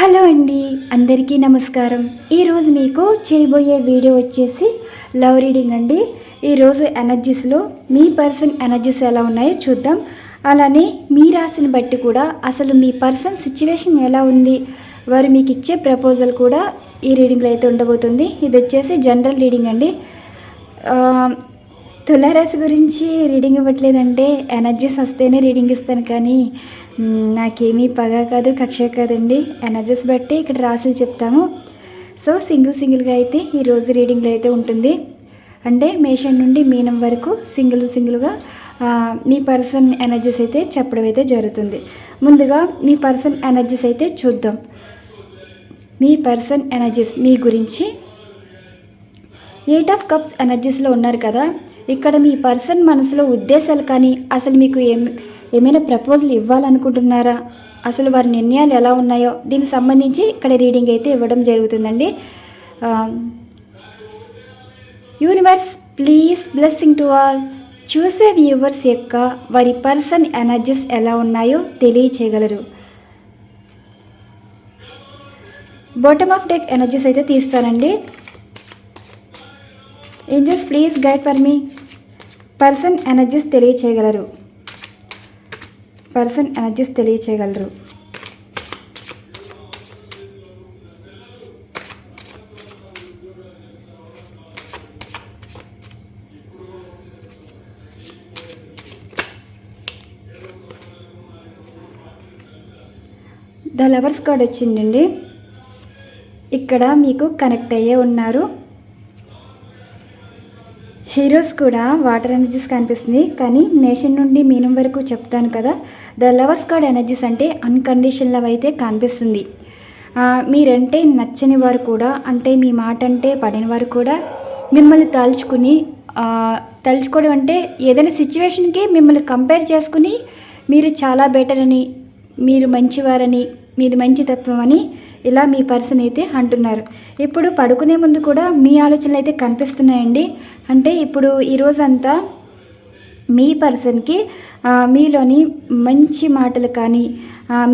Hello అండి అందరికీ నమస్కారం. ఈరోజు మీకు చేయబోయే వీడియో వచ్చేసి లవ్ రీడింగ్ అండి. ఈరోజు ఎనర్జీస్లో మీ పర్సన్ ఎనర్జీస్ ఎలా ఉన్నాయో చూద్దాం. అలానే మీ రాశిని బట్టి కూడా అసలు మీ పర్సన్ సిచ్యువేషన్ ఎలా ఉంది? వారు మీకు ఇచ్చే ప్రపోజల్ కూడా ఈ రీడింగ్లో అయితే ఉండబోతుంది. ఇది వచ్చేసి జనరల్ రీడింగ్ అండి. తులారాశి గురించి రీడింగ్ ఇవ్వట్లేదంటే ఎనర్జీస్ వస్తేనే రీడింగ్ ఇస్తాను కానీ నాకేమీ పగ కాదు కక్ష కాదండి. ఎనర్జీస్ బట్టి ఇక్కడ రాసులు చెప్తాము. సో సింగిల్ సింగిల్గా అయితే ఈ రోజు రీడింగ్లో అయితే ఉంటుంది. అంటే మేషన్ నుండి మీనం వరకు సింగిల్ సింగిల్గా మీ పర్సన్ ఎనర్జీస్ అయితే చెప్పడం అయితే జరుగుతుంది. ముందుగా మీ పర్సన్ ఎనర్జీస్ అయితే చూద్దాం. మీ పర్సన్ ఎనర్జీస్ మీ గురించి. ఎయిట్ ఆఫ్ కప్స్ ఎనర్జీస్లో ఉన్నారు కదా. ఇక్కడ మీ పర్సన్ మనసులో ఉద్దేశాలు కానీ అసలు మీకు ఏం ఏమైనా ప్రపోజల్ ఇవ్వాలనుకుంటున్నారా? అసలు వారి నిర్ణయాలు ఎలా ఉన్నాయో దీనికి సంబంధించి ఇక్కడ రీడింగ్ అయితే ఇవ్వడం జరుగుతుందండి. Universe please blessing to all. చూసే వ్యూవర్స్ యొక్క వారి పర్సన్ ఎనర్జీస్ ఎలా ఉన్నాయో తెలియచేయగలరు. బాటమ్ ఆఫ్ డెక్ ఎనర్జీస్ అయితే తీస్తానండి. ఏంజల్స్ ప్లీజ్ గైడ్ ఫర్ మీ పర్సన్ ఎనర్జీస్ తెలియచేయగలరు. పర్సన్ ఎనర్జీస్ తెలియచేయగలరు. ద లవర్స్ కార్డ్ వచ్చిందండి. ఇక్కడ మీకు కనెక్ట్ అయ్యే ఉన్నారు. హీరోస్ కూడా వాటర్ ఎనర్జీస్ కనిపిస్తుంది. కానీ నేషన్ నుండి మీనం వరకు చెప్తాను కదా ద లవర్స్ కార్డ్ ఎనర్జీస్ అంటే అన్కండిషన్ లవ్ అయితే కనిపిస్తుంది మీరంటే నచ్చని వారు కూడా అంటే మీ మాట అంటే పడిన వారు కూడా మిమ్మల్ని తలుచుకుని తలుచుకోవడం అంటే ఏదైనా సిచ్యువేషన్కి మిమ్మల్ని కంపేర్ చేసుకుని మీరు చాలా బెటర్ అని మీరు మంచివారని మీది మంచి తత్వం అని ఇలా మీ పర్సన్ అయితే అంటున్నారు. ఇప్పుడు పడుకునే ముందు కూడా మీ ఆలోచనలు అయితే కనిపిస్తున్నాయండి. అంటే ఇప్పుడు ఈరోజంతా మీ పర్సన్కి మీలోని మంచి మాటలు కానీ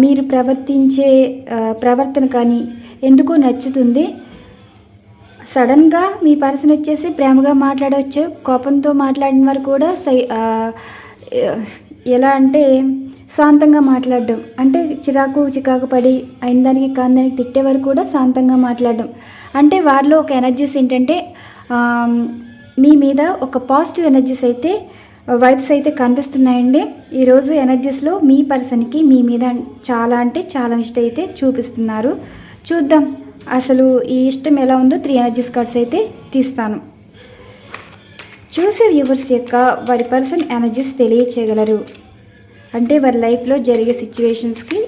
మీరు ప్రవర్తించే ప్రవర్తన కానీ ఎందుకో నచ్చుతుంది. సడన్గా మీ పర్సన్ వచ్చేసి ప్రేమగా మాట్లాడవచ్చు కోపంతో మాట్లాడిన వారు కూడా సై ఎలా అంటే శాంతంగా మాట్లాడడం. అంటే చిరాకు చికాకు పడి అయిన దానికి కాందానికి తిట్టేవారు కూడా శాంతంగా మాట్లాడడం. అంటే వారిలో ఒక ఎనర్జీస్ ఏంటంటే మీ మీద ఒక పాజిటివ్ ఎనర్జీస్ అయితే వైబ్స్ అయితే కనిపిస్తున్నాయండి. ఈరోజు ఎనర్జీస్లో మీ పర్సన్కి మీ మీద చాలా అంటే చాలా ఇష్టం అయితే చూపిస్తున్నారు. చూద్దాం. అసలు ఈ ఇష్టం ఎలా ఉందో త్రీ ఎనర్జీస్ కార్డ్స్ అయితే తీస్తాను. చూసే వ్యూవర్స్ యొక్క వారి పర్సన్ ఎనర్జీస్ తెలియచేయగలరు. అంటే వారి లైఫ్లో జరిగే సిచ్యువేషన్స్కి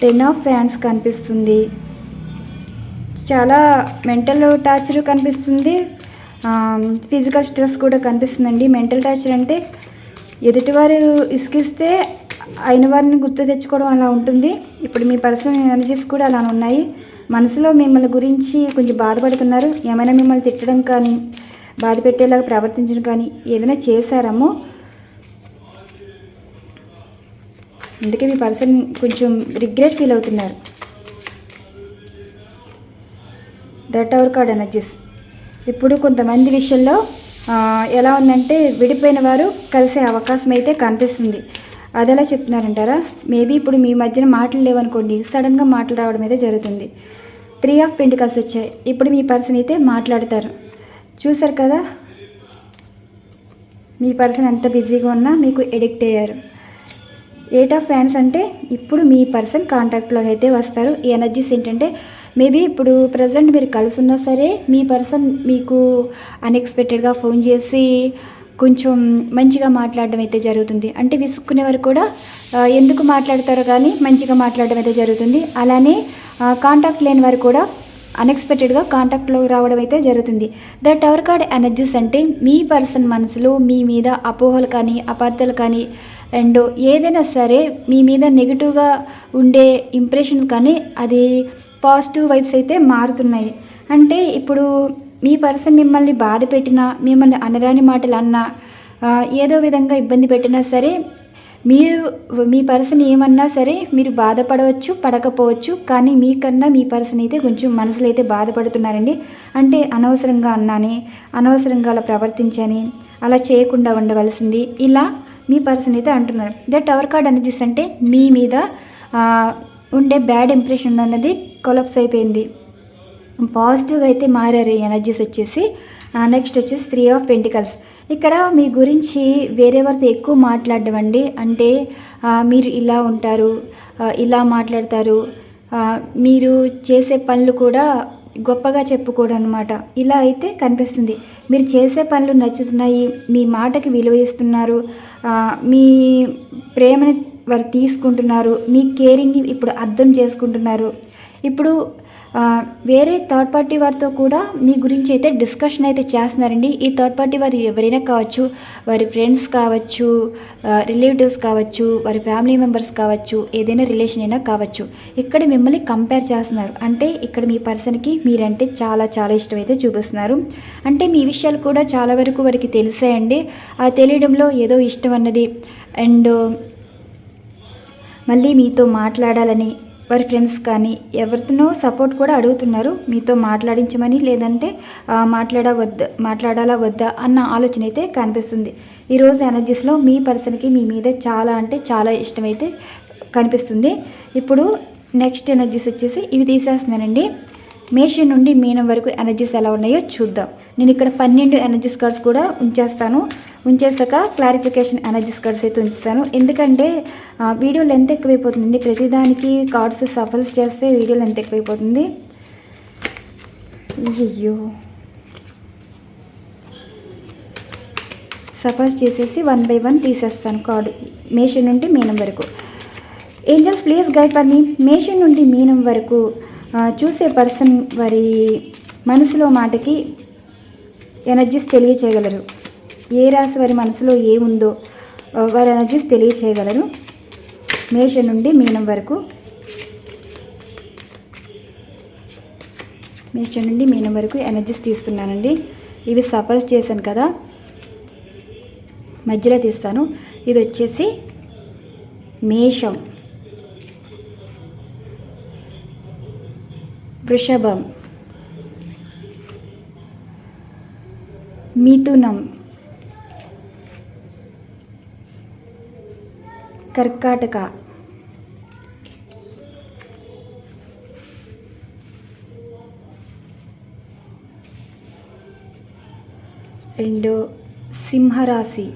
టెన్ ఆఫ్ ఫ్యాన్స్ కనిపిస్తుంది. చాలా మెంటల్ టార్చర్ కనిపిస్తుంది. ఫిజికల్ స్ట్రెస్ కూడా కనిపిస్తుందండి. మెంటల్ టార్చర్ అంటే ఎదుటివారు ఇసుకిస్తే అయిన వారిని గుర్తు తెచ్చుకోవడం అలా ఉంటుంది. ఇప్పుడు మీ పర్సనల్ ఎనర్జీస్ కూడా అలా ఉన్నాయి. మనసులో మిమ్మల్ని గురించి కొంచెం బాధపడుతున్నారు. ఏమైనా మిమ్మల్ని తిట్టడం కానీ బాధ పెట్టేలాగా ప్రవర్తించడం కానీ ఏదైనా చేశారమో? అందుకే మీ పర్సన్ కొంచెం రిగ్రెట్ ఫీల్ అవుతున్నారు. That our card energies. ఇప్పుడు కొంతమంది విషయంలో ఎలా ఉందంటే విడిపోయిన వారు కలిసే అవకాశం అయితే కనిపిస్తుంది. అది ఎలా చెప్తున్నారంటారా? మేబీ ఇప్పుడు మీ మధ్యన మాటలు లేవనుకోండి సడన్గా మాటలు రావడం అయితే జరుగుతుంది. త్రీ ఆఫ్ పెంటికల్స్ వచ్చాయి. ఇప్పుడు మీ పర్సన్ అయితే మాట్లాడతారు. చూసారు కదా? మీ పర్సన్ ఎంత బిజీగా ఉన్నా మీకు ఎడిక్ట్ అయ్యారు. ఎయిట్ ఆఫ్ ఫ్యాన్స్ అంటే ఇప్పుడు మీ పర్సన్ కాంటాక్ట్లో అయితే వస్తారు. ఈ ఎనర్జీస్ ఏంటంటే మేబీ ఇప్పుడు ప్రజెంట్ మీరు కలిసి ఉన్నా సరే మీ పర్సన్ మీకు అన్ఎక్స్పెక్టెడ్గా ఫోన్ చేసి కొంచెం మంచిగా మాట్లాడడం అయితే జరుగుతుంది. అంటే విసుక్కునే వారు కూడా ఎందుకు మాట్లాడతారో కానీ మంచిగా మాట్లాడడం అయితే జరుగుతుంది. అలానే కాంటాక్ట్ లేని వారు కూడా అన్ఎక్స్పెక్టెడ్గా కాంటాక్ట్లో రావడం అయితే జరుగుతుంది. ద టవర్ కార్డ్ ఎనర్జీస్ అంటే మీ పర్సన్ మనసులో మీ మీద అపోహలు కానీ అపార్థాలు కానీ అండ్ ఏదైనా సరే మీ మీద నెగిటివ్గా ఉండే ఇంప్రెషన్ కానీ అది పాజిటివ్ వైబ్స్ అయితే మారుతున్నాయి. అంటే ఇప్పుడు మీ పర్సన్ మిమ్మల్ని బాధ పెట్టినా మిమ్మల్ని అనరాని మాటలు అన్నా ఏదో విధంగా ఇబ్బంది పెట్టినా సరే మీరు మీ పర్సన్ ఏమన్నా సరే మీరు బాధపడవచ్చు పడకపోవచ్చు కానీ మీకన్నా మీ పర్సన్ అయితే కొంచెం మనసులో అయితే బాధపడుతున్నారండి. అంటే అనవసరంగా అన్నాని అనవసరంగా అలా ప్రవర్తించని అలా చేయకుండా ఉండవలసింది. ఇలా మీ పర్సన్ అయితే అంటున్నారు. దట్ అవర్ కార్డ్ అనేది అంటే మీ మీద ఉండే బ్యాడ్ ఇంప్రెషన్ అన్నది కొలప్స్ అయిపోయింది. పాజిటివ్గా అయితే మారారు ఎనర్జీస్ వచ్చేసి. నెక్స్ట్ వచ్చేసి త్రీ ఆఫ్ పెంటికల్స్. ఇక్కడ మీ గురించి వేరేవారితో ఎక్కువ మాట్లాడవండి. అంటే మీరు ఇలా ఉంటారు ఇలా మాట్లాడతారు మీరు చేసే పనులు కూడా గొప్పగా చెప్పుకోడు అనమాట ఇలా అయితే కనిపిస్తుంది. మీరు చేసే పనులు నచ్చుతున్నాయి మీ మాటకి విలువ ఇస్తున్నారు మీ ప్రేమని వారు తీసుకుంటున్నారు మీ కేరింగ్ ఇప్పుడు అర్థం చేసుకుంటున్నారు. ఇప్పుడు వేరే థర్డ్ పార్టీ వారితో కూడా మీ గురించి అయితే డిస్కషన్ అయితే చేస్తున్నారండి. ఈ థర్డ్ పార్టీ వారు ఎవరైనా కావచ్చు వారి ఫ్రెండ్స్ కావచ్చు రిలేటివ్స్ కావచ్చు వారి ఫ్యామిలీ మెంబర్స్ కావచ్చు ఏదైనా రిలేషన్ అయినా కావచ్చు. ఇక్కడ మిమ్మల్ని కంపేర్ చేస్తున్నారు. అంటే ఇక్కడ మీ పర్సన్కి మీరంటే చాలా చాలా ఇష్టం అయితే చూపిస్తున్నారు. అంటే మీ విషయాలు కూడా చాలా వరకు వారికి తెలిసాయండి. ఆ తెలియడంలో ఏదో ఇష్టం అన్నది. అండ్ మళ్ళీ మీతో మాట్లాడాలని వారి ఫ్రెండ్స్ కానీ ఎవరితోనో సపోర్ట్ కూడా అడుగుతున్నారు. మీతో మాట్లాడించమని లేదంటే మాట్లాడవద్ద మాట్లాడాలా వద్దా అన్న ఆలోచన అయితే కనిపిస్తుంది. ఈరోజు ఎనర్జీస్లో మీ పర్సన్కి మీ మీద చాలా అంటే చాలా ఇష్టమైతే కనిపిస్తుంది. ఇప్పుడు నెక్స్ట్ ఎనర్జీస్ వచ్చేసి ఇవి తీసేస్తున్నానండి. మేషన్ నుండి మీనం వరకు ఎనర్జీస్ ఎలా ఉన్నాయో చూద్దాం. నేను ఇక్కడ పన్నెండు ఎనర్జీస్ కార్డ్స్ కూడా ఉంచేస్తాను. ఉంచేసాక క్లారిఫికేషన్ ఎనర్జీస్ కార్డ్స్ అయితే ఉంచుతాను. ఎందుకంటే వీడియో లెంత్ ఎక్కువైపోతుంది ప్రతిదానికి కార్డ్స్ సఫల్స్ చేస్తే వీడియో లెంత్ ఎక్కువైపోతుంది. అయ్యో సఫల్స్ చేసేసి వన్ బై వన్ తీసేస్తాను కార్డు మేషన్ నుండి మీనం వరకు. ఏంజల్స్ ప్లీజ్ గైడ్ ఫర్ మీ మేషన్ నుండి మీనం వరకు చూసే పర్సన్ వారి మనసులో మాటకి ఎనర్జీస్ తెలియచేయగలరు. ఏ రాశి వారి మనసులో ఏముందో వారి ఎనర్జీస్ తెలియచేయగలరు. మేష నుండి మీనం వరకు. మేష నుండి మీనం వరకు ఎనర్జీస్ తీస్తున్నానండి. ఇవి సఫల్స్ చేశాను కదా. మధ్యలో తీస్తాను. ఇది వచ్చేసి మేషం. వృషభం. మిథునం. కర్కాటక. అండ్ సింహరాశి.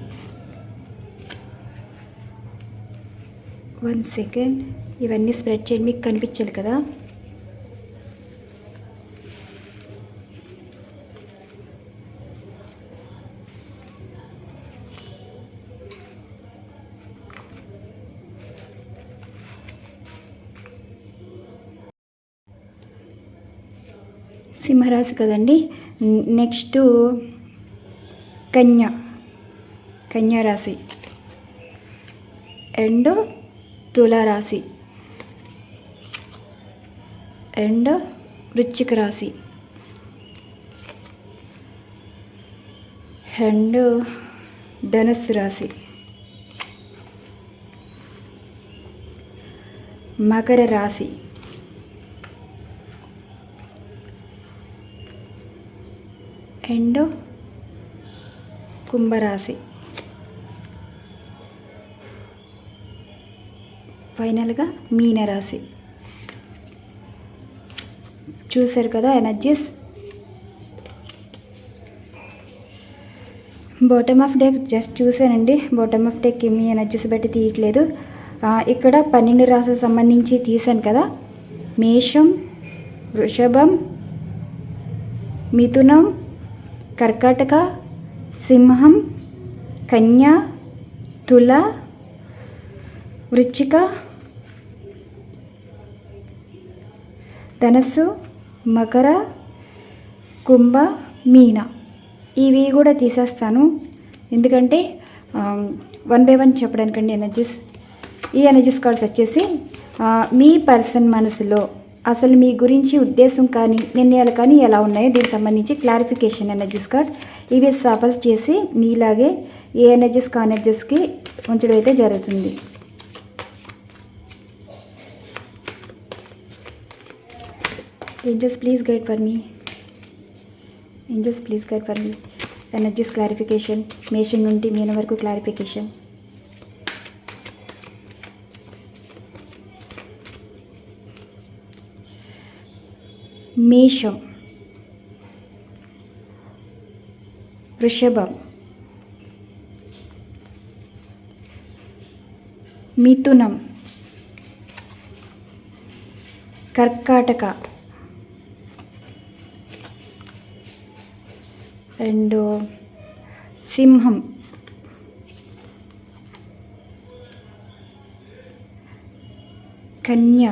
One second. ఇవన్నీ స్ప్రెడ్ చేయండి. మీకు కనిపించాలి కదా. సింహరాశి కదండి. నెక్స్ట్ కన్య. కన్యా రాశి. అండ్ తులారాశి అండ్ వృశ్చిక రాశి. అండ్ ధనుస్సు రాశి. మకర రాశి. అండ్ కుంభరాశి. ఫైనల్గా మీనరాశి. చూశారు కదా energies? Bottom of deck just చూశానండి. బాటమ్ ఆఫ్ డెక్ మీ ఎనర్జీస్ బట్టి తీయట్లేదు. ఇక్కడ పన్నెండు రాశులకు సంబంధించి తీశాను కదా. మేషం వృషభం మిథునం కర్కాటక సింహం కన్యా తుల వృచ్చిక ధనస్సు మకర కుంభ మీన. ఇవి కూడా తీసేస్తాను. ఎందుకంటే వన్ బై వన్ చెప్పడానికండి ఎనర్జీస్ ఈ ఎనర్జీస్ కార్డ్స్ వచ్చేసి మీ పర్సన్ మనసులో అసలు మీ గురించి ఉద్దేశం కానీ నిర్ణయాలు కానీ ఎలా ఉన్నాయో దీనికి సంబంధించి క్లారిఫికేషన్ ఎనర్జీస్ కార్డ్ ఇవి సఫల్స్ చేసి మీలాగే ఏ ఎనర్జీస్ కా ఎనర్జీస్కి ఉంచడం అయితే జరుగుతుంది. ఏంజల్స్ ప్లీజ్ గైడ్ ఫర్ మీ ఏంజల్స్ ప్లీజ్ గైడ్ ఫర్ మీ ఎనర్జీస్ క్లారిఫికేషన్ మేషన్ నుండి మీన వరకు క్లారిఫికేషన్ మేషం వృషభం మిథునం కర్కాటక అండ్ సింహం కన్య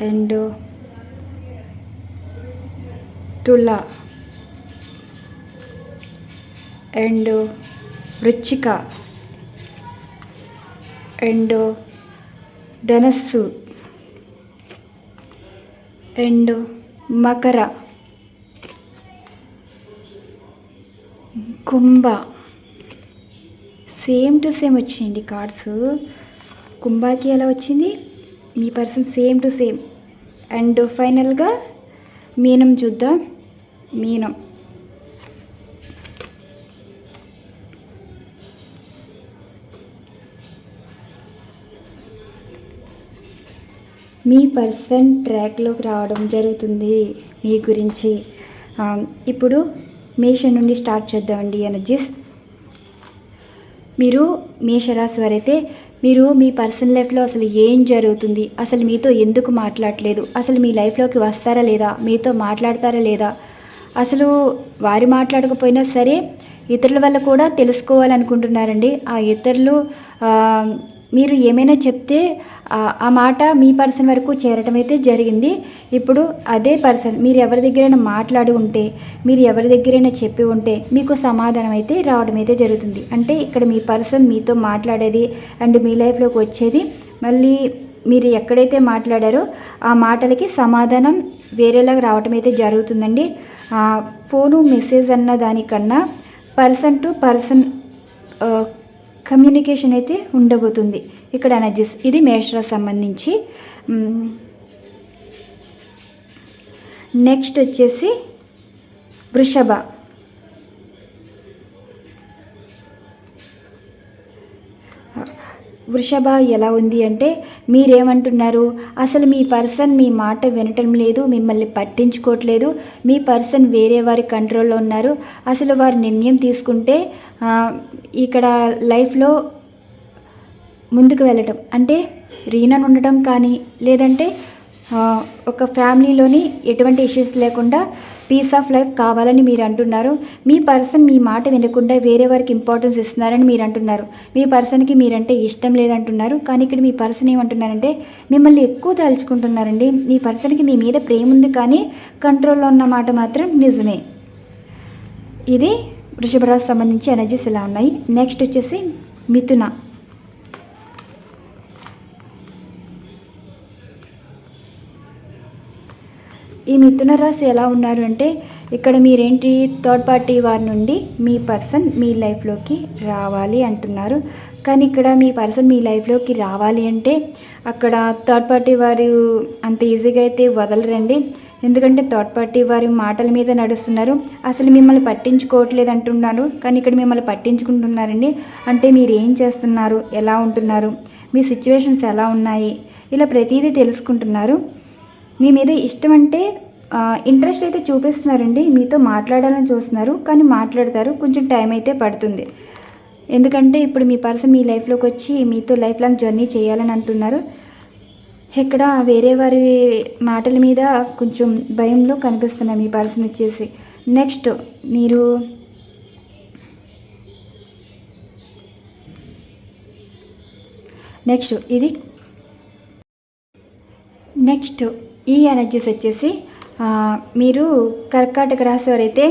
అండ్ తుల అండ్ వృచ్చిక అండ్ ధనస్సు అండ్ మకర కుంభ. సేమ్ టు సేమ్ వచ్చింది కార్డ్స్. కుంభాకి ఎలా వచ్చింది? మీ person same to same. And ఫైనల్గా మీనం చూద్దాం. మీనం. మీ పర్సన్ ట్రాక్లోకి రావడం జరుగుతుంది మీ గురించి. ఇప్పుడు మేష నుండి స్టార్ట్ చేద్దామండి ఎనర్జీస్. మీరు మేషరాశి వారైతే మీరు మీ పర్సనల్ లైఫ్లో అసలు ఏం జరుగుతుంది? అసలు మీతో ఎందుకు మాట్లాడలేదు? అసలు మీ లైఫ్లోకి వస్తారా లేదా? మీతో మాట్లాడతారా లేదా? అసలు వారి మాట్లాడకపోయినా సరే ఇతరుల వల్ల కూడా తెలుసుకోవాలనుకుంటున్నారండి. ఆ ఇతరులు మీరు ఏమైనా చెప్తే ఆ మాట మీ పర్సన్ వరకు చేరటం అయితే జరిగింది. ఇప్పుడు అదే పర్సన్ మీరు ఎవరి దగ్గరైనా మాట్లాడి ఉంటే మీరు ఎవరి దగ్గరైనా చెప్పి ఉంటే మీకు సమాధానం అయితే రావడం అయితే జరుగుతుంది. అంటే ఇక్కడ మీ పర్సన్ మీతో మాట్లాడేది అండ్ మీ లైఫ్లోకి వచ్చేది మళ్ళీ మీరు ఎక్కడైతే మాట్లాడారో ఆ మాటలకి సమాధానం వేరేలాగా రావటం అయితే జరుగుతుందండి ఫోను మెసేజ్ అన్న దానికన్నా పర్సన్ టు పర్సన్ కమ్యూనికేషన్ అయితే ఉండబోతుంది. ఇక్కడ ఎనర్జీస్ ఇది మేషరాశి సంబంధించి. నెక్స్ట్ వచ్చేసి వృషభ. వృషభ ఎలా ఉంది అంటే మీరేమంటున్నారు? అసలు మీ పర్సన్ మీ మాట వినటం లేదు మిమ్మల్ని పట్టించుకోవట్లేదు మీ పర్సన్ వేరే వారి కంట్రోల్లో ఉన్నారు. అసలు వారు నిర్ణయం తీసుకుంటే ఇక్కడ లైఫ్లో ముందుకు వెళ్ళటం. అంటే రీనన్ ఉండటం కానీ లేదంటే ఒక ఫ్యామిలీలోని ఎటువంటి ఇష్యూస్ లేకుండా పీస్ ఆఫ్ లైఫ్ కావాలని మీరు అంటున్నారు. మీ పర్సన్ మీ మాట వినకుండా వేరే వారికి ఇంపార్టెన్స్ ఇస్తున్నారని మీరు అంటున్నారు. మీ పర్సన్కి మీరంటే ఇష్టం లేదంటున్నారు. కానీ ఇక్కడ మీ పర్సన్ ఏమంటున్నారంటే మిమ్మల్ని ఎక్కువ తలుచుకుంటున్నారండి. మీ పర్సన్కి మీ మీద ప్రేమ ఉంది కానీ కంట్రోల్లో ఉన్న మాట మాత్రం నిజమే. ఇది వృషభరాశి సంబంధించి ఎనర్జీస్ ఇలా ఉన్నాయి. నెక్స్ట్ వచ్చేసి మిథున. ఈ మిథున రాశి ఎలా ఉన్నారు అంటే ఇక్కడ మీరేంటి థర్డ్ పార్టీ వారి నుండి మీ పర్సన్ మీ లైఫ్లోకి రావాలి అంటున్నారు. కానీ ఇక్కడ మీ పర్సన్ మీ లైఫ్లోకి రావాలి అంటే అక్కడ థర్డ్ పార్టీ వారు అంత ఈజీగా అయితే వదలరండి. ఎందుకంటే థర్డ్ పార్టీ వారి మాటల మీద నడుస్తున్నారు. అసలు మిమ్మల్ని పట్టించుకోవట్లేదు అంటున్నారు. కానీ ఇక్కడ మిమ్మల్ని పట్టించుకుంటున్నారండి. అంటే మీరు ఏం చేస్తున్నారు? ఎలా ఉంటున్నారు? మీ సిచ్యువేషన్స్ ఎలా ఉన్నాయి? ఇలా ప్రతిదీ తెలుసుకుంటున్నారు. మీ మీద ఇష్టం అంటే ఇంట్రెస్ట్ అయితే చూపిస్తున్నారండి. మీతో మాట్లాడాలని చూస్తున్నారు. కానీ మాట్లాడతారు. కొంచెం టైం అయితే పడుతుంది. ఎందుకంటే ఇప్పుడు మీ పర్సన్ మీ లైఫ్లోకి వచ్చి మీతో లైఫ్ లాంగ్ జర్నీ చేయాలని అంటున్నారు. ఇక్కడ వేరే వారి మాటల మీద కొంచెం భయంలో కనిపిస్తున్నాయి మీ పర్సన్ వచ్చేసి. నెక్స్ట్ మీరు నెక్స్ట్ ఇది నెక్స్ట్ ఈ ఎనర్జీస్ వచ్చేసి మీరు కర్కాటక రాశి వారైతే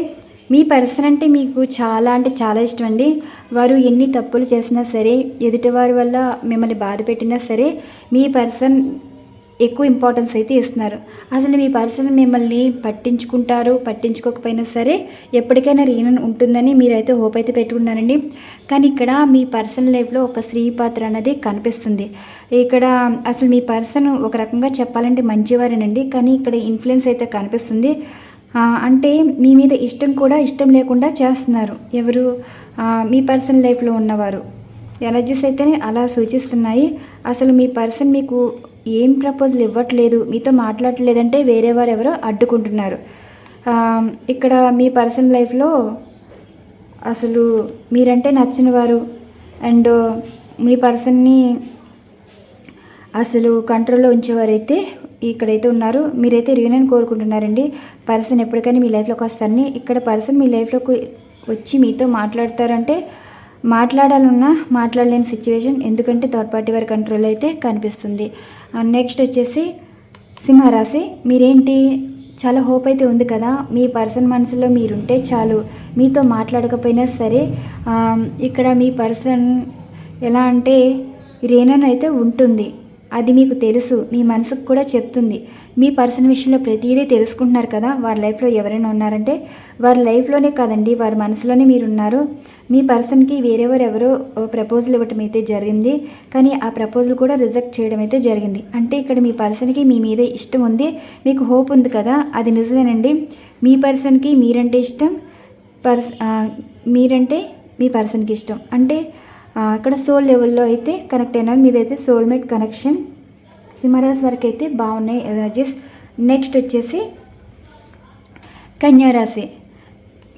మీ పర్సన్ అంటే మీకు చాలా అంటే చాలా ఇష్టం అండి వారు ఎన్ని తప్పులు చేసినా సరే ఎదుటివారి వల్ల మిమ్మల్ని బాధ పెట్టినా సరే మీ పర్సన్ ఎక్కువ ఇంపార్టెన్స్ అయితే ఇస్తున్నారు. అసలు మీ పర్సన్ మిమ్మల్ని పట్టించుకుంటారు పట్టించుకోకపోయినా సరే ఎప్పటికైనా రీనన్ ఉంటుందని మీరైతే హోప్ అయితే పెట్టుకున్నారండి. కానీ ఇక్కడ మీ పర్సన్ లైఫ్లో ఒక స్త్రీ పాత్ర అనేది కనిపిస్తుంది. ఇక్కడ అసలు మీ పర్సన్ ఒక రకంగా చెప్పాలంటే మంచివారేనండి. కానీ ఇక్కడ ఇన్ఫ్లుయెన్స్ అయితే కనిపిస్తుంది. అంటే మీ మీద ఇష్టం కూడా ఇష్టం లేకుండా చేస్తున్నారు. ఎవరు? మీ పర్సన్ లైఫ్లో ఉన్నవారు. ఎనర్జీస్ అయితే అలా సూచిస్తున్నాయి. అసలు మీ పర్సన్ మీకు ఏం ప్రపోజల్ ఇవ్వట్లేదు మీతో మాట్లాడట్లేదంటే వేరే వారు ఎవరో అడ్డుకుంటున్నారు ఇక్కడ మీ పర్సన్ లైఫ్లో అసలు మీరంటే నచ్చిన వారు అండ్ మీ పర్సన్ని అసలు కంట్రోల్లో ఉంచేవారైతే ఇక్కడైతే ఉన్నారు. మీరైతే రీయూనియన్ కోరుకుంటున్నారండి. పర్సన్ ఎప్పటికైనా మీ లైఫ్లోకి వస్తారని. ఇక్కడ పర్సన్ మీ లైఫ్లోకి వచ్చి మీతో మాట్లాడతారంటే మాట్లాడాలన్నా మాట్లాడలేని సిచ్యువేషన్ ఎందుకంటే థర్డ్ పార్టీ వారి కంట్రోల్ అయితే కనిపిస్తుంది. నెక్స్ట్ వచ్చేసి సింహరాశి. మీరేంటి? చాలా హోప్ అయితే ఉంది కదా? మీ పర్సన్ మనసులో మీరుంటే చాలు. మీతో మాట్లాడకపోయినా సరే ఇక్కడ మీ పర్సన్ ఎలా అంటే రేనన్ అయితే ఉంటుంది. అది మీకు తెలుసు మీ మనసుకు కూడా చెప్తుంది. మీ పర్సన్ విషయంలో ప్రతిదీ తెలుసుకుంటున్నారు కదా వారి లైఫ్లో ఎవరైనా ఉన్నారంటే వారి లైఫ్లోనే కాదండి వారి మనసులోనే మీరు ఉన్నారు మీ పర్సన్కి వేరేవారు ఎవరో ప్రపోజల్ ఇవ్వటం అయితే జరిగింది కానీ ఆ ప్రపోజల్ కూడా రిజెక్ట్ చేయడం అయితే జరిగింది. అంటే ఇక్కడ మీ పర్సన్కి మీ మీద ఇష్టం ఉంది మీకు హోప్ ఉంది కదా అది నిజమేనండి. మీ పర్సన్కి మీరంటే ఇష్టం పర్స్ మీరంటే మీ పర్సన్కి ఇష్టం. అంటే అక్కడ సోల్ లెవెల్లో అయితే కనెక్ట్ అయినారు మీదైతే సోల్మేట్ కనెక్షన్ సింహరాశి వరకు అయితే బాగున్నాయి ఎనర్జీస్ నెక్స్ట్ వచ్చేసి కన్యారాశి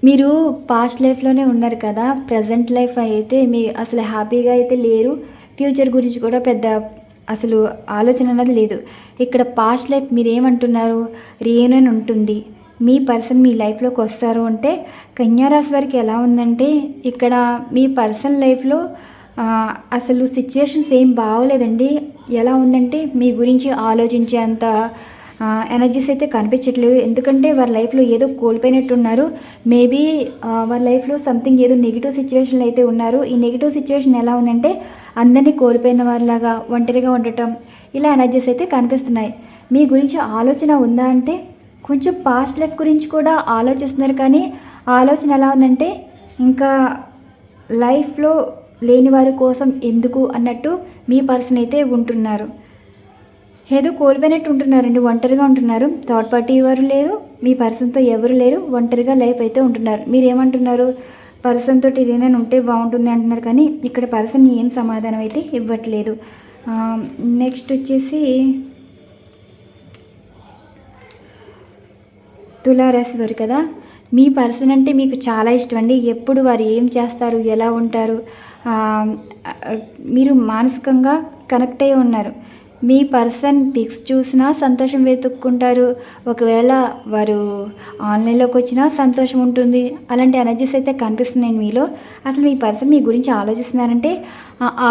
మీరు పాస్ట్ లైఫ్లోనే ఉన్నారు కదా ప్రజెంట్ లైఫ్ అయితే మీ అసలు హ్యాపీగా అయితే లేరు. ఫ్యూచర్ గురించి కూడా పెద్ద అసలు ఆలోచన అన్నది లేదు. ఇక్కడ పాస్ట్ లైఫ్ మీరు ఏమంటున్నారు? రీయూనియన్ ఉంటుంది. మీ పర్సన్ మీ లైఫ్లోకి వస్తారు అంటే కన్యారాశి వారికి ఎలా ఉందంటే ఇక్కడ మీ పర్సన్ లైఫ్లో అసలు సిచ్యువేషన్స్ ఏం బాగోలేదండి. ఎలా ఉందంటే మీ గురించి ఆలోచించేంత ఎనర్జీస్ అయితే కనిపించట్లేదు. ఎందుకంటే వారి లైఫ్లో ఏదో కోల్పోయినట్టున్నారు. మేబీ వారి లైఫ్లో సంథింగ్ ఏదో నెగిటివ్ సిచ్యువేషన్లో అయితే ఉన్నారు. ఈ నెగిటివ్ సిచ్యువేషన్ ఎలా ఉందంటే అందరినీ కోల్పోయిన వారిలాగా ఒంటరిగా ఉండటం ఇలా ఎనర్జీస్ అయితే కనిపిస్తున్నాయి. మీ గురించి ఆలోచన ఉందా అంటే కొంచెం పాస్ట్ లైఫ్ గురించి కూడా ఆలోచిస్తున్నారు కానీ ఆలోచన ఎలా ఉందంటే ఇంకా లైఫ్లో లేని వారి కోసం ఎందుకు అన్నట్టు మీ పర్సన్ అయితే ఉంటున్నారు. ఏదో కోల్పోయినట్టు ఉంటున్నారండి ఒంటరిగా ఉంటున్నారు. థర్డ్ పార్టీ ఎవరు లేరు మీ పర్సన్తో ఎవరు లేరు ఒంటరిగా లైఫ్ అయితే ఉంటున్నారు. మీరు ఏమంటున్నారు పర్సన్ తోటి ఏదైనా ఉంటే బాగుంటుంది అంటున్నారు కానీ ఇక్కడ పర్సన్ ఏం సమాధానం అయితే ఇవ్వట్లేదు. నెక్స్ట్ వచ్చేసి తులారాశి వారు కదా మీ పర్సన్ అంటే మీకు చాలా ఇష్టం అండి ఎప్పుడు వారు ఏం చేస్తారు ఎలా ఉంటారు మీరు మానసికంగా కనెక్ట్ అయి ఉన్నారు. మీ పర్సన్ పిక్స్ చూసినా సంతోషం వెతుక్కుంటారు. ఒకవేళ వారు ఆన్లైన్లోకి వచ్చినా సంతోషం ఉంటుంది. అలాంటి ఎనర్జీస్ అయితే కనిపిస్తున్నాయి మీలో. అసలు మీ పర్సన్ మీ గురించి ఆలోచిస్తున్నారంటే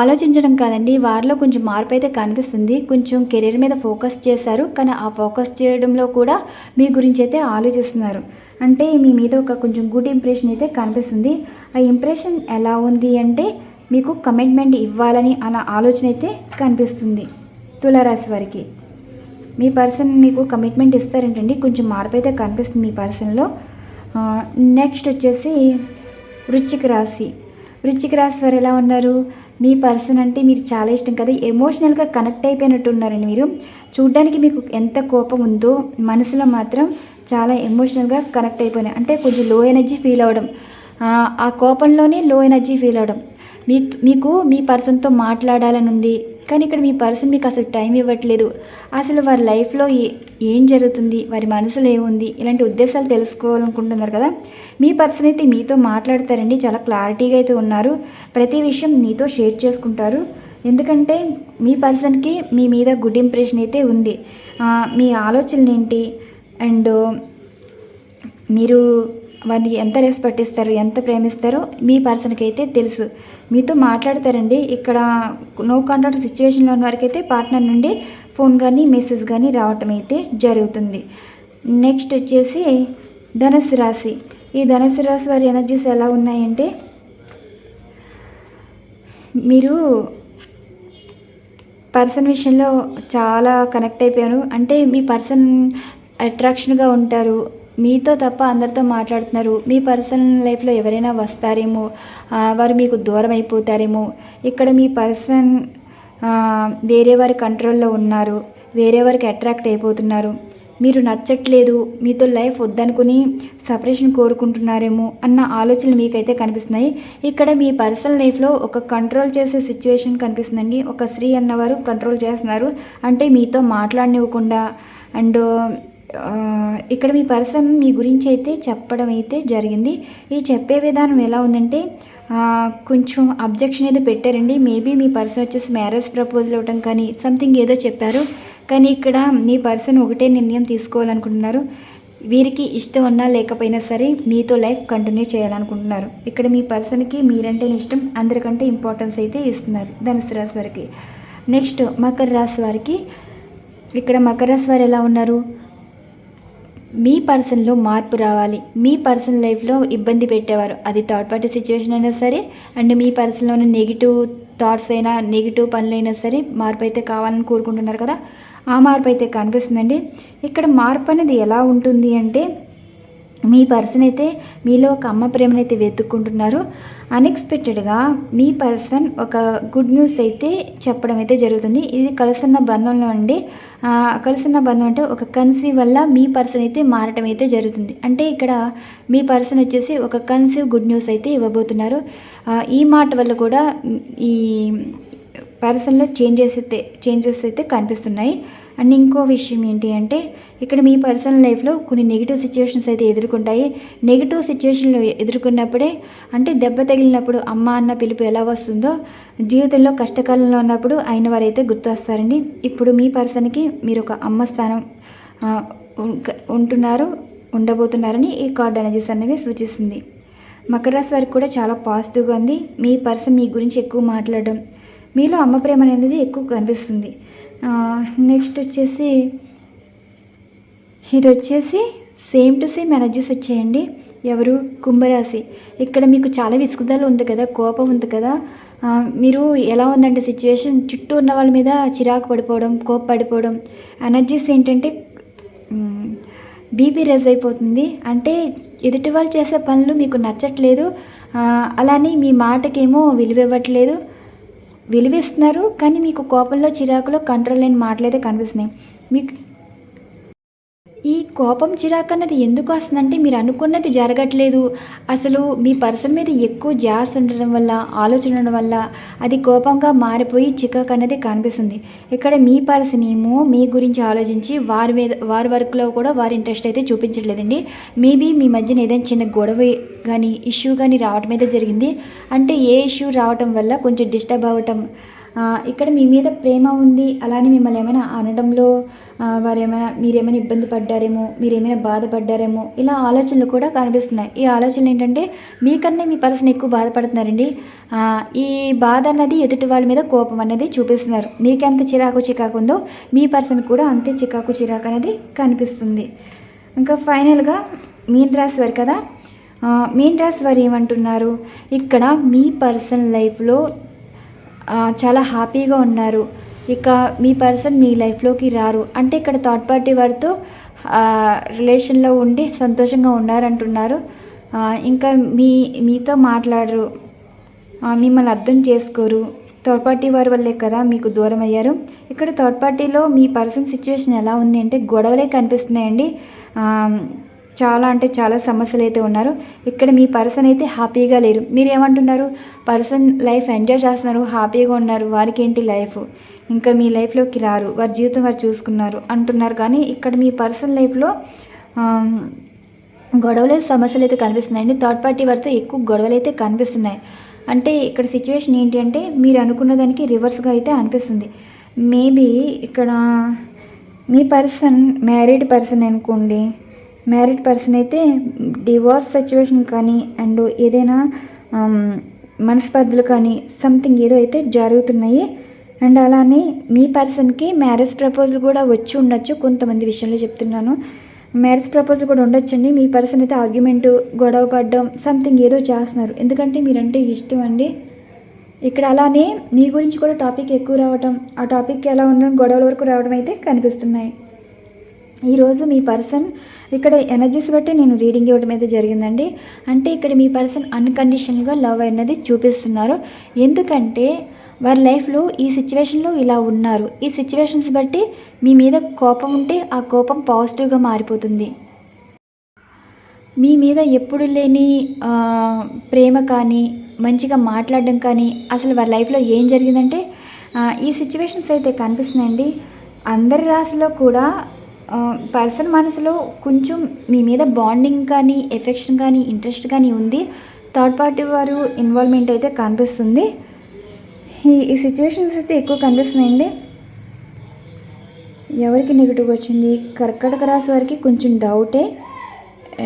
ఆలోచించడం కాదండి. వారిలో కొంచెం మార్పు అయితే కనిపిస్తుంది. కొంచెం కెరీర్ మీద ఫోకస్ చేశారు. కానీ ఆ ఫోకస్ చేయడంలో కూడా మీ గురించి అయితే ఆలోచిస్తున్నారు. అంటే మీ మీద ఒక కొంచెం గుడ్ ఇంప్రెషన్ అయితే కనిపిస్తుంది. ఆ ఇంప్రెషన్ ఎలా ఉంది అంటే మీకు కమిట్మెంట్ ఇవ్వాలని అన్న ఆలోచన అయితే కనిపిస్తుంది. తులారాశి వారికి. మీ పర్సన్ మీకు కమిట్మెంట్ ఇస్తారేంటండి? కొంచెం మార్పు అయితే కనిపిస్తుంది మీ పర్సన్లో. నెక్స్ట్ వచ్చేసి వృశ్చిక రాశి. వృశ్చిక రాశి వారు ఎలా ఉన్నారు? మీ పర్సన్ అంటే మీరు చాలా ఇష్టం కదా ఎమోషనల్గా కనెక్ట్ అయిపోయినట్టు ఉన్నారండి మీరు. చూడ్డానికి మీకు ఎంత కోపం ఉందో మనసులో మాత్రం చాలా ఎమోషనల్గా కనెక్ట్ అయిపోయినాయి. అంటే కొంచెం లో ఎనర్జీ ఫీల్ అవ్వడం. ఆ, ఆ కోపంలోనే లో ఎనర్జీ ఫీల్ అవ్వడం. మీ మీకు మీ పర్సన్తో మాట్లాడాలని ఉంది. కానీ ఇక్కడ మీ పర్సన్ మీకు అసలు టైం ఇవ్వట్లేదు. అసలు వారి లైఫ్లో ఏ- ఏం జరుగుతుంది? వారి మనసులో ఏముంది? ఇలాంటి ఉద్దేశాలు తెలుసుకోవాలనుకుంటున్నారు కదా? మీ పర్సన్ అయితే మీతో మాట్లాడతారండి. చాలా క్లారిటీగా అయితే ఉన్నారు. ప్రతి విషయం మీతో షేర్ చేసుకుంటారు. ఎందుకంటే మీ పర్సన్కి మీ మీద గుడ్ ఇంప్రెషన్ అయితే ఉంది. మీ ఆలోచనలు ఏంటి అండ్ మీరు వారిని ఎంత రెస్పెక్ట్ ఇస్తారు ఎంత ప్రేమిస్తారో మీ పర్సన్కి అయితే తెలుసు. మీతో మాట్లాడతారండి. ఇక్కడ నో కాంటాక్ట్ సిచ్యువేషన్లో ఉన్న వారికి అయితే పార్ట్నర్ నుండి ఫోన్ కానీ మెసేజ్ కానీ రావటం అయితే జరుగుతుంది. నెక్స్ట్ వచ్చేసి ధనుసు రాశి. ఈ ధనుసు రాశి వారి ఎనర్జీస్ ఎలా ఉన్నాయంటే మీరు పర్సన్ విషయంలో చాలా కనెక్ట్ అయిపోయాను అంటే మీ పర్సన్ అట్రాక్షన్గా ఉంటారు. మీతో తప్ప అందరితో మాట్లాడుతున్నారు. మీ పర్సనల్ లైఫ్లో ఎవరైనా వస్తారేమో వారు మీకు దూరం అయిపోతారేమో ఇక్కడ మీ పర్సన్ వేరే వారి కంట్రోల్లో ఉన్నారు వేరే వారికి అట్రాక్ట్ అయిపోతున్నారు. మీరు నచ్చట్లేదు మీతో లైఫ్ వద్దనుకుని సపరేషన్ కోరుకుంటున్నారేమో అన్న ఆలోచనలు మీకైతే కనిపిస్తున్నాయి. ఇక్కడ మీ పర్సనల్ లైఫ్లో ఒక కంట్రోల్ చేసే సిచ్యువేషన్ కనిపిస్తుందండి. ఒక స్త్రీ అన్నవారు కంట్రోల్ చేస్తున్నారు. అంటే మీతో మాట్లాడనివ్వకుండా అండ్ ఇక్కడ మీ పర్సన్ మీ గురించి అయితే చెప్పడం అయితే జరిగింది. ఈ చెప్పే విధానం ఎలా ఉందంటే కొంచెం అబ్జెక్షన్ అయితే పెట్టారండి. మేబీ మీ పర్సన్ వచ్చేసి మ్యారేజ్ ప్రపోజల్ ఇవ్వడం కానీ సంథింగ్ ఏదో చెప్పారు. కానీ ఇక్కడ మీ పర్సన్ ఒకటే నిర్ణయం తీసుకోవాలనుకుంటున్నారు. వీరికి ఇష్టం ఉన్నా లేకపోయినా సరే మీతో లైఫ్ కంటిన్యూ చేయాలనుకుంటున్నారు. ఇక్కడ మీ పర్సన్కి మీరంటేనే ఇష్టం అందరికంటే ఇంపార్టెన్స్ అయితే ఇస్తున్నారు ధనుసు రాశి వారికి. నెక్స్ట్ మకర రాశి వారికి ఇక్కడ మకర రాశి వారు ఎలా ఉన్నారు? మీ పర్సన్లో మార్పు రావాలి. మీ పర్సన్ లైఫ్లో ఇబ్బంది పెట్టేవారు. అది థర్డ్ పార్టీ సిచ్యువేషన్ అయినా సరే అండ్ మీ పర్సన్లో ఉన్న నెగిటివ్ థాట్స్ అయినా నెగిటివ్ పనులైనా సరే మార్పు అయితే కావాలని కోరుకుంటున్నారు కదా. ఆ మార్పు అయితే కనిపిస్తుందండి. ఇక్కడ మార్పు అనేది ఎలా ఉంటుంది అంటే మీ పర్సన్ అయితే మీలో ఒక అమ్మ ప్రేమనైతే వెతుక్కుంటున్నారు. అన్ఎక్స్పెక్టెడ్గా మీ పర్సన్ ఒక గుడ్ న్యూస్ అయితే చెప్పడం అయితే జరుగుతుంది. ఇది కలుసున్న బంధంలో అండి ఆ, కలుసున్న బంధం అంటే ఒక కన్సీవ్ వల్ల మీ పర్సన్ అయితే మారటం అయితే జరుగుతుంది. అంటే ఇక్కడ మీ పర్సన్ వచ్చేసి ఒక కన్సీవ్ గుడ్ న్యూస్ అయితే ఇవ్వబోతున్నారు. ఈ మాట వల్ల కూడా ఈ పర్సన్లో చేంజెస్ అయితే చేంజెస్ అయితే కనిపిస్తున్నాయి. అండ్ ఇంకో విషయం ఏంటి అంటే ఇక్కడ మీ పర్సనల్ లైఫ్లో కొన్ని నెగిటివ్ సిచ్యువేషన్స్ అయితే ఎదుర్కొంటాయి. నెగిటివ్ సిచ్యువేషన్లు ఎదుర్కొన్నప్పుడే అంటే దెబ్బ తగిలినప్పుడు అమ్మ అన్న పిలుపు ఎలా వస్తుందో జీవితంలో కష్టకాలంలో ఉన్నప్పుడు అయిన వారైతే గుర్తొస్తారండి. ఇప్పుడు మీ పర్సన్కి మీరు ఒక అమ్మ స్థానం ఉంటున్నారు ఉండబోతున్నారని ఈ కార్డ్ ఎనర్జీస్ అనేవి సూచిస్తుంది. మకర రాశి వారికి కూడా చాలా పాజిటివ్గా ఉంది. మీ పర్సన్ మీ గురించి ఎక్కువ మాట్లాడడం మీలో అమ్మ ప్రేమ అనేది ఎక్కువ కనిపిస్తుంది. నెక్స్ట్ వచ్చేసి ఇది వచ్చేసి సేమ్ టు సేమ్ ఎనర్జీస్ వచ్చేయండి. ఎవరు? కుంభరాశి. ఇక్కడ మీకు చాలా విసుగుదల ఉంది కదా కోపం ఉంది కదా. మీరు ఎలా ఉందంటే సిచ్యువేషన్ చుట్టూ ఉన్న వాళ్ళ మీద చిరాకు పడిపోవడం కోప పడిపోవడం. ఎనర్జీస్ ఏంటంటే బీపీ రేజ్ అయిపోతుంది. అంటే ఎదుటి వాళ్ళు చేసే పనులు మీకు నచ్చట్లేదు. అలానే మీ మాటకేమో విలువ ఇవ్వట్లేదు. విలువిస్తున్నారు కానీ మీకు కోపంలో చిరాకులో కంట్రోల్ లేని మాటలైతే కనిపిస్తున్నాయి. మీకు ఈ కోపం చిరాకు అన్నది ఎందుకు వస్తుందంటే మీరు అనుకున్నది జరగట్లేదు. అసలు మీ పర్సన్ మీద ఎక్కువ జాస్ ఉండడం వల్ల ఆలోచన ఉండడం వల్ల అది కోపంగా మారిపోయి చికాకు అనేది కనిపిస్తుంది. ఇక్కడ మీ పర్సన్ ఏమో మీ గురించి ఆలోచించి వారి మీద వారి వర్క్లో కూడా వారి ఇంట్రెస్ట్ అయితే చూపించట్లేదండి. మేబీ మీ మధ్యన ఏదైనా చిన్న గొడవ కానీ ఇష్యూ కానీ రావటం అయితే జరిగింది. అంటే ఏ ఇష్యూ రావటం వల్ల కొంచెం డిస్టర్బ్ అవ్వటం ఇక్కడ మీ మీద ప్రేమ ఉంది అలానే మిమ్మల్ని ఏమైనా అనడంలో వారు ఏమైనా మీరేమైనా ఇబ్బంది పడ్డారేమో మీరేమైనా బాధపడ్డారేమో ఇలా ఆలోచనలు కూడా కనిపిస్తున్నాయి. ఈ ఆలోచనలు ఏంటంటే మీకన్నా మీ పర్సన్ ఎక్కువ బాధపడుతున్నారండి. ఈ బాధ అన్నది ఎదుటి వాళ్ళ మీద కోపం అనేది చూపిస్తున్నారు. మీకెంత చిరాకు చికాకు ఉందో మీ పర్సన్ కూడా అంతే చికాకు చిరాకు అనేది కనిపిస్తుంది. ఇంకా ఫైనల్గా మీన్ రాశి వారు కదా? మీన్ రాశి వారు ఏమంటున్నారు? ఇక్కడ మీ పర్సన్ లైఫ్లో చాలా హ్యాపీగా ఉన్నారు. ఇక మీ పర్సన్ మీ లైఫ్లోకి రారు. అంటే ఇక్కడ థర్డ్ పార్టీ వారితో రిలేషన్లో ఉండి సంతోషంగా ఉన్నారంటున్నారు. ఇంకా మీ మీతో మాట్లాడరు. మిమ్మల్ని అర్థం చేసుకోరు. థర్డ్ పార్టీ వారి వల్లే కదా మీకు దూరం అయ్యారు. ఇక్కడ థర్డ్ పార్టీలో మీ పర్సన్ సిచ్యువేషన్ ఎలా ఉంది అంటే గొడవలే కనిపిస్తున్నాయండి. చాలా అంటే చాలా సమస్యలు అయితే ఉన్నారు. ఇక్కడ మీ పర్సన్ అయితే హ్యాపీగా లేరు. మీరు ఏమంటున్నారు పర్సన్ లైఫ్ ఎంజాయ్ చేస్తున్నారు హ్యాపీగా ఉన్నారు. వారికి ఏంటి లైఫ్? ఇంకా మీ లైఫ్లోకి రారు. వారి జీవితం వారు చూసుకున్నారు అంటున్నారు. కానీ ఇక్కడ మీ పర్సన్ లైఫ్లో గొడవలు సమస్యలు అయితే కనిపిస్తున్నాయండి. థర్డ్ పార్టీ వారితో ఎక్కువ గొడవలు అయితే కనిపిస్తున్నాయి. అంటే ఇక్కడ సిచ్యువేషన్ ఏంటి అంటే మీరు అనుకున్న దానికి రివర్స్గా అయితే అనిపిస్తుంది. మేబీ ఇక్కడ మీ పర్సన్ మ్యారీడ్ పర్సన్ అనుకోండి మ్యారీడ్ పర్సన్ అయితే డివోర్స్ సిచ్యువేషన్ కానీ అండ్ ఏదైనా um, మనస్పర్ధలు కానీ సంథింగ్ ఏదో అయితే జరుగుతున్నాయి. అండ్ అలానే మీ పర్సన్కి మ్యారేజ్ ప్రపోజల్ కూడా వచ్చి ఉండొచ్చు కొంతమంది విషయంలో చెప్తున్నాను. మ్యారేజ్ ప్రపోజల్ కూడా ఉండొచ్చండి. మీ పర్సన్ అయితే ఆర్గ్యుమెంట్ గొడవ పడడం సంథింగ్ ఏదో చేస్తున్నారు. ఎందుకంటే మీరంటే ఇష్టం అండి. ఇక్కడ అలానే మీ గురించి కూడా టాపిక్ ఎక్కువ రావటం ఆ టాపిక్ ఎలా ఉండడం గొడవల వరకు రావడం అయితే కనిపిస్తున్నాయి. ఈరోజు మీ పర్సన్ ఇక్కడ ఎనర్జీస్ బట్టి నేను రీడింగ్ ఇవ్వడం అయితే జరిగిందండి. అంటే ఇక్కడ మీ పర్సన్ అన్కండిషనల్గా లవ్ అనేది చూపిస్తున్నారు. ఎందుకంటే వారి లైఫ్లో ఈ సిచ్యువేషన్లో ఇలా ఉన్నారు. ఈ సిచ్యువేషన్స్ బట్టి మీ మీద కోపం ఉంటే ఆ కోపం పాజిటివ్గా మారిపోతుంది. మీ మీద ఎప్పుడు లేని ప్రేమ కానీ మంచిగా మాట్లాడడం కానీ అసలు వారి లైఫ్లో ఏం జరిగిందంటే ఈ సిచ్యువేషన్స్ అయితే కనిపిస్తున్నాయండి. అందరి రాశిలో కూడా పర్సన్ మనసులో కొంచెం మీ మీద బాండింగ్ కానీ ఎఫెక్షన్ కానీ ఇంట్రెస్ట్ కానీ ఉంది. థర్డ్ పార్టీ వారు ఇన్వాల్వ్మెంట్ అయితే కనిపిస్తుంది. ఈ ఈ సిచ్యువేషన్స్ అయితే ఎక్కువ కనిపిస్తున్నాయండి. ఎవరికి నెగిటివ్ వచ్చింది? కర్కటక రాశి వారికి కొంచెం డౌటే.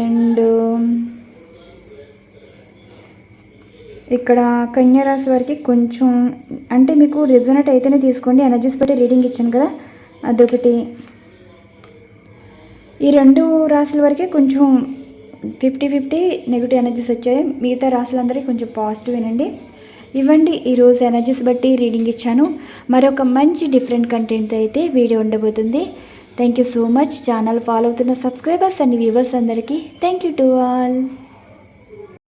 అండ్ ఇక్కడ కన్యా రాశి వారికి కొంచెం అంటే మీకు రిజనెట్ అయితేనే తీసుకోండి. ఎనర్జీస్ బట్టి రీడింగ్ ఇచ్చాను కదా. అదొకటి. ఈ రెండు రాశుల వరకే కొంచెం ఫిఫ్టీ ఫిఫ్టీ నెగిటివ్ ఎనర్జీస్ వచ్చాయి. మిగతా రాశులందరికీ కొంచెం పాజిటివ్ వినండి. ఇవ్వండి ఈరోజు ఎనర్జీస్ బట్టి రీడింగ్ ఇచ్చాను. మరొక మంచి డిఫరెంట్ కంటెంట్ అయితే వీడియో ఉండబోతుంది. Thank you so much. Channel follow అవుతున్న సబ్స్క్రైబర్స్ అండ్ వ్యూవర్స్ అందరికీ థ్యాంక్ యూ టు ఆల్.